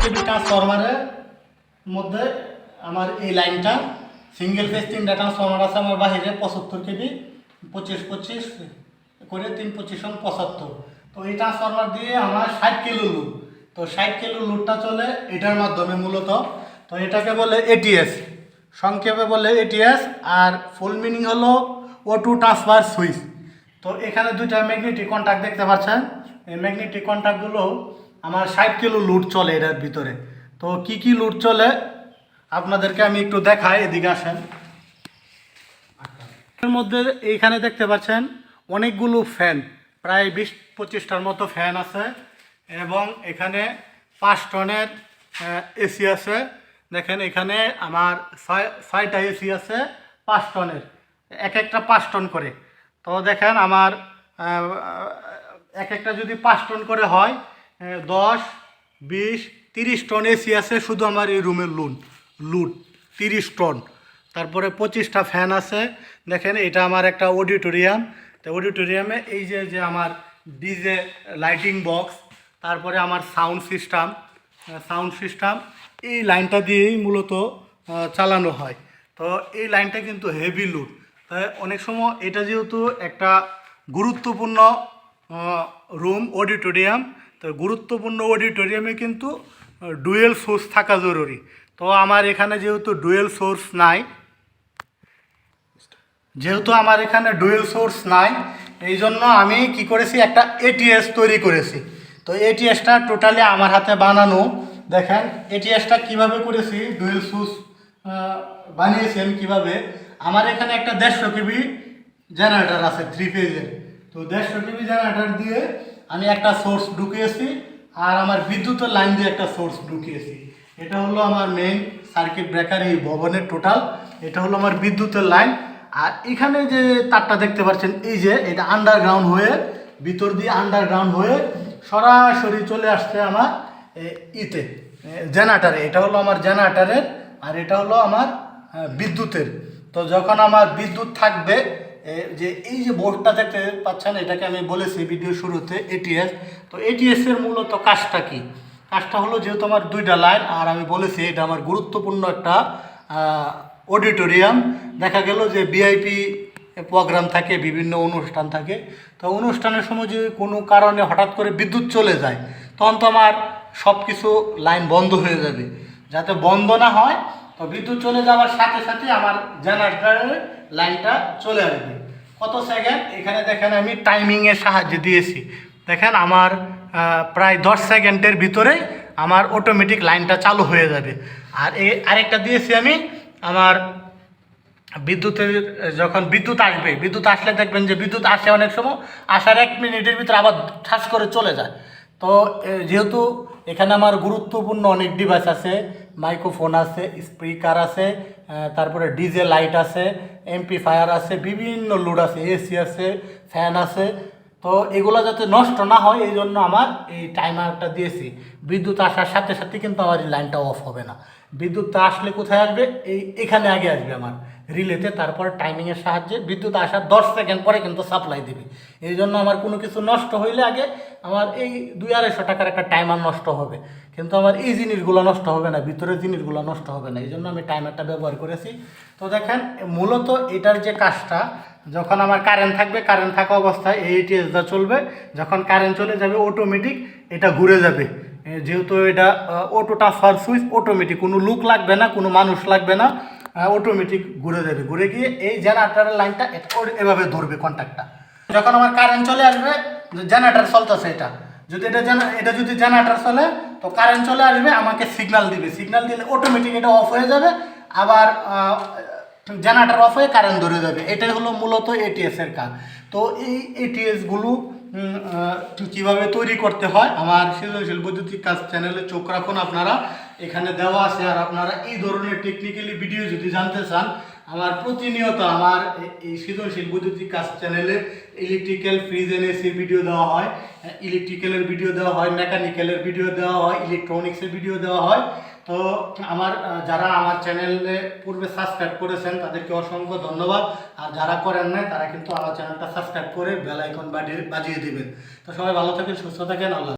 কেবি ট্রান্সফরমারের মধ্যে আমার এই লাইনটা। সিঙ্গেল ফেজ তিনটা ট্রান্সফরমার আছে আমার বাহিরে, পঁচাত্তর কেবি, পঁচিশ পঁচিশ করে তিন পঁচিশ পঁচাত্তর। তো এই ট্রান্সফরমার দিয়ে আমার ষাট কিলো লুড তো ষাট কিলো লুডটা চলে এটার মাধ্যমে মূলত। তো এটাকে বলে এটিএস সংক্ষেপে বলে এটিএস আর ফুল মিনিং হলো ও টু ট্রান্সফার সুইচ তো এখানে দুইটা ম্যাগনেটিক কন্ট্যাক্ট দেখতে পাচ্ছেন। এই ম্যাগনেটিক কন্ট্যাক্টগুলো আমার ষাট কিলো লুট চলে এটার ভিতরে। তো কি কি লুট চলে? আপনাদেরকে আমি একটু দেখাই, এদিকে আসেন। এর মধ্যে এইখানে দেখতে পাচ্ছেন, অনেকগুলো ফ্যান, প্রায় বিশ পঁচিশটার মতো ফ্যান আছে এবং এখানে পাঁচ টনের এসি আছে। দেখেন এখানে আমার ছয়, ছয়টা এসি আছে, পাঁচ টনের, এক একটা পাঁচ টন করে। তো দেখেন আমার এক একটা যদি পাঁচ টন করে হয় দশ, বিশ, তিরিশ টন এসি আছে শুধু আমার এই রুমের লুন লুট তিরিশ টন। তারপরে পঁচিশটা ফ্যান আছে। দেখেন, এটা আমার একটা অডিটোরিয়াম তো অডিটোরিয়ামে এই যে যে আমার ডিজে লাইটিং বক্স তারপরে আমার সাউন্ড সিস্টেম সাউন্ড সিস্টেম এই লাইনটা দিয়েই মূলত চালানো হয়। তো এই লাইনটা কিন্তু হেভি লুট তাই অনেক সময় এটা যেহেতু একটা গুরুত্বপূর্ণ রুম অডিটোরিয়াম তো গুরুত্বপূর্ণ অডিটোরিয়ামে কিন্তু ডুয়েল সোর্স থাকা জরুরি। তো আমার এখানে যেহেতু ডুয়েল সোর্স নাই, যেহেতু আমার এখানে ডুয়েল সোর্স নাই, এই জন্য আমি কি করেছি, একটা এটিএস তৈরি করেছি। তো এটিএসটা টোটালি আমার হাতে বানানো। দেখেন এটিএসটা কীভাবে করেছি, ডুয়েল সোর্স বানিয়েছি আমি কীভাবে? আমার এখানে একটা দেড়শো কেবি জেনারেটার আছে থ্রি ফেজের তো দেড়শো কেবি জেনারেটার দিয়ে আমি একটা সোর্স ঢুকিয়েছি আর আমার বিদ্যুতের লাইন দিয়ে একটা সোর্স ঢুকিয়েছি। এটা হলো আমার মেইন সার্কিট ব্রেকার এই ভবনের টোটাল এটা হলো আমার বিদ্যুতের লাইন আর এখানে যে তারটা দেখতে পাচ্ছেন, এই যে এটা আন্ডারগ্রাউন্ড হয়ে, ভিতর দিয়ে আন্ডারগ্রাউন্ড হয়ে সরাসরি চলে আসছে আমার ইতে জেনারেটারে এটা হলো আমার জেনারেটারের আর এটা হলো আমার বিদ্যুতের। তো যখন আমার বিদ্যুৎ থাকবে যে এই যে বোর্ডটা দেখতে পাচ্ছেন, এটাকে আমি বলেছি ভিডিও শুরুতে এটিএস তো এটিএস এর মূলত কাজটা কি? কাজটা হলো যেহেতু আমার দুইটা লাইন আর আমি বলেছি এটা আমার গুরুত্বপূর্ণ একটা অডিটোরিয়াম দেখা গেল যে ভিআইপি প্রোগ্রাম থাকে, বিভিন্ন অনুষ্ঠান থাকে। তো অনুষ্ঠানের সময় যদি কোনো কারণে হঠাৎ করে বিদ্যুৎ চলে যায়, তখন তো আমার সব কিছু লাইন বন্ধ হয়ে যাবে। যাতে বন্ধ না হয় তো বিদ্যুৎ চলে যাওয়ার সাথে সাথে আমার জেনারেটারের লাইনটা চলে আসবে। কত সেকেন্ড এখানে দেখেন আমি টাইমিংয়ের সাহায্যে দিয়েছি। দেখেন আমার প্রায় দশ সেকেন্ডের ভিতরে আমার অটোমেটিক লাইনটা চালু হয়ে যাবে। আর এই আরেকটা দিয়েছি আমি আমার বিদ্যুতের, যখন বিদ্যুৎ আসবে, বিদ্যুৎ আসলে দেখবেন যে বিদ্যুৎ আসে অনেক সময়, আসার এক মিনিটের ভিতরে আবার ঠাস করে চলে যায়। তো যেহেতু এখানে আমার গুরুত্বপূর্ণ অনেক ডিভাইস আছে মাইক্রোফোন আছে স্পিকার আছে তারপরে ডিজে লাইট আছে এমপিফায়ার আছে, বিভিন্ন লোড আছে এসি আছে ফ্যান আছে। তো, এগুলো যাতে নষ্ট না হয় এই জন্য আমার এই টাইমারটা দিয়েছি। বিদ্যুৎ আসার সাথে সাথে কিন্তু আমার এই লাইনটা অফ হবে না। বিদ্যুৎটা আসলে কোথায় আসবে? এই এখানে আগে আসবে আমার। রিলেতে, তারপর টাইমিংয়ের সাহায্যে বিদ্যুৎ আসার দশ সেকেন্ড পরে কিন্তু সাপ্লাই দিবে। এই জন্য আমার কোনো কিছু নষ্ট হইলে আগে আমার এই দুই আড়াইশো টাকার একটা টাইমার নষ্ট হবে। কিন্তু আমার এই জিনিসগুলো নষ্ট হবে না, ভিতরের জিনিসগুলো নষ্ট হবে না। এই জন্য আমি টাইমারটা ব্যবহার করেছি। তো দেখেন, মূলত এটার যে কাজটা, যখন আমার কারেন্ট থাকবে কারেন্ট থাকা অবস্থায় এই এটিএসটা চলবে। যখন কারেন্ট চলে যাবে অটোমেটিক এটা ঘুরে যাবে। যেহেতু এটা অটো ট্রান্সফার সুইচ অটোমেটিক কোনো লুক লাগবে না, কোনো মানুষ লাগবে না অটোমেটিক ঘুরে যাবে। ঘুরে গিয়ে এই জেনারেটারের লাইনটা এভাবে ধরবে কন্ট্যাক্টটা যখন আমার কারেন্ট চলে আসবে জেনারেটার চলতেছে এটা। যদি এটা এটা যদি জেনারেটার চলে, তো কারেন্ট চলে আসবে, আমাকে সিগন্যাল দিবে। সিগনাল দিলে অটোমেটিক এটা অফ হয়ে যাবে, আবার জেনারেটার অফ হয়ে কারেন্ট ধরে যাবে। এটাই হলো মূলত এটিএস এর কাজ। তো এই এটিএসগুলো কীভাবে তৈরি করতে হয়? আমার সৃজনশীল বৈদ্যুতিক কাজ চ্যানেলে চোখ রাখুন আপনারা। এখানে দেওয়া আছে আর আপনারা এই ধরনের টেকনিক্যালি ভিডিও যদি জানতে চান, আমার প্রতিনিয়ত আমার এই সৃজনশীল বৈদ্যুতিক কাজ চ্যানেলে ইলেকট্রিক্যাল ফ্রিজ এন এসির ভিডিও দেওয়া হয়। ইলেকট্রিক্যালের ভিডিও দেওয়া হয় মেকানিক্যালের ভিডিও দেওয়া হয় ইলেকট্রনিক্সের ভিডিও দেওয়া হয়। তো আমার যারা আমার চ্যানেলে পূর্বে সাবস্ক্রাইব করেছেন, তাদেরকে অসংখ্য ধন্যবাদ। আর যারা করেন নাই, তারা কিন্তু আমার চ্যানেলটা সাবস্ক্রাইব করে বেল আইকন বাজিয়ে বাজিয়ে দিবেন। তো সবাই ভালো থাকেন, সুস্থ থাকেন, আল্লাহ